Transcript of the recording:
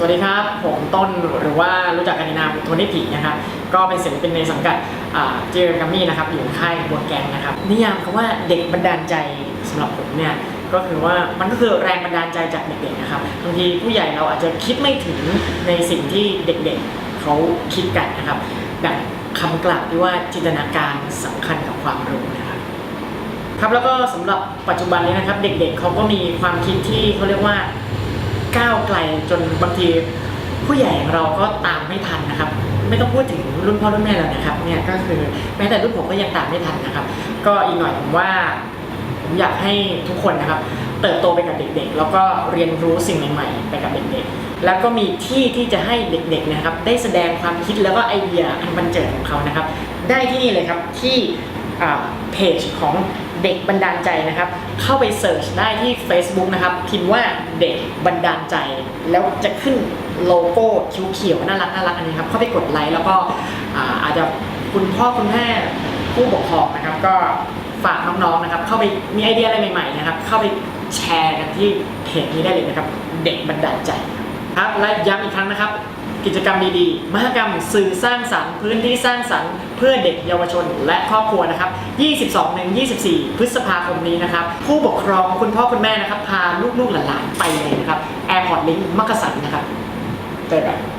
สวัสดีครับ ผมต้นหรือว่ารู้จักกันในนามโทนี่ผีนะครับ ก็เป็นศิลปินในสังกัดเจอร์กัมมี่นะครับ อยู่ค่ายบัวแกงนะครับ นิยามคำว่าเด็กบันดาลใจสำหรับผมเนี่ย ก็คือว่ามันก็คือแรงบันดาลใจจากเด็กๆนะครับ บางทีผู้ใหญ่เราอาจจะคิดไม่ถึงในสิ่งที่เด็กๆเขาคิดกันนะครับแบบคำกล่าวที่ว่าจินตนาการสำคัญกับความรู้นะครับครับแล้วก็สำหรับปัจจุบันนี้นะครับ เด็กๆเขาก็มีความคิดที่เขาเรียกว่า ก้าวไกลจนบางทีผู้ใหญ่อย่างเราก็ตามไม่ทันนะครับ ไม่ต้องพูดถึงรุ่นพ่อรุ่นแม่แล้วนะครับเนี่ยก็คือแม้แต่รุ่นผมก็ยังตามไม่ทันนะครับ ก็อีกหน่อยผมว่าผมอยากให้ทุกคนนะครับ เติบโตไปกับเด็กๆ แล้วก็เรียนรู้สิ่งใหม่ๆ ไปกับเด็กๆ แล้วก็มีที่ที่จะให้เด็กๆนะครับ ได้แสดงความคิดแล้วก็ไอเดียอันบันเจิดของเขานะครับ ได้ที่นี่เลยครับที่ เพจของเด็กบันดาลใจนะครับ เข้าไปเสิร์ชได้ที่ Facebook นะครับพิมพ์ว่าเด็กบันดาลใจ แล้วจะขึ้นโลโก้คิ้วเขียวน่ารักน่ารักอันนี้ครับเข้าไปกดไลค์แล้วก็อาอาจจะคุณพ่อคุณแม่ผู้ปกครองนะครับ ก็ฝากน้องๆนะครับ เข้าไปมีไอเดียอะไรใหม่ๆนะครับ เข้าไปแชร์กันที่เพจนี้ได้เลยนะครับ เด็กบันดาลใจครับและย้ำอีกครั้งนะครับ กิจกรรมดีๆ มหกรรมสื่อสร้างสรรค์พื้นที่สร้างสรรค์เพื่อเด็กเยาวชนและครอบครัวนะครับ 22-24 พฤษภาคมนี้นะครับ ผู้ปกครองคุณพ่อคุณแม่นะครับ พาลูกๆหลานๆไปเลยนะครับ Airport Link มักกะสันนะครับเจอกัน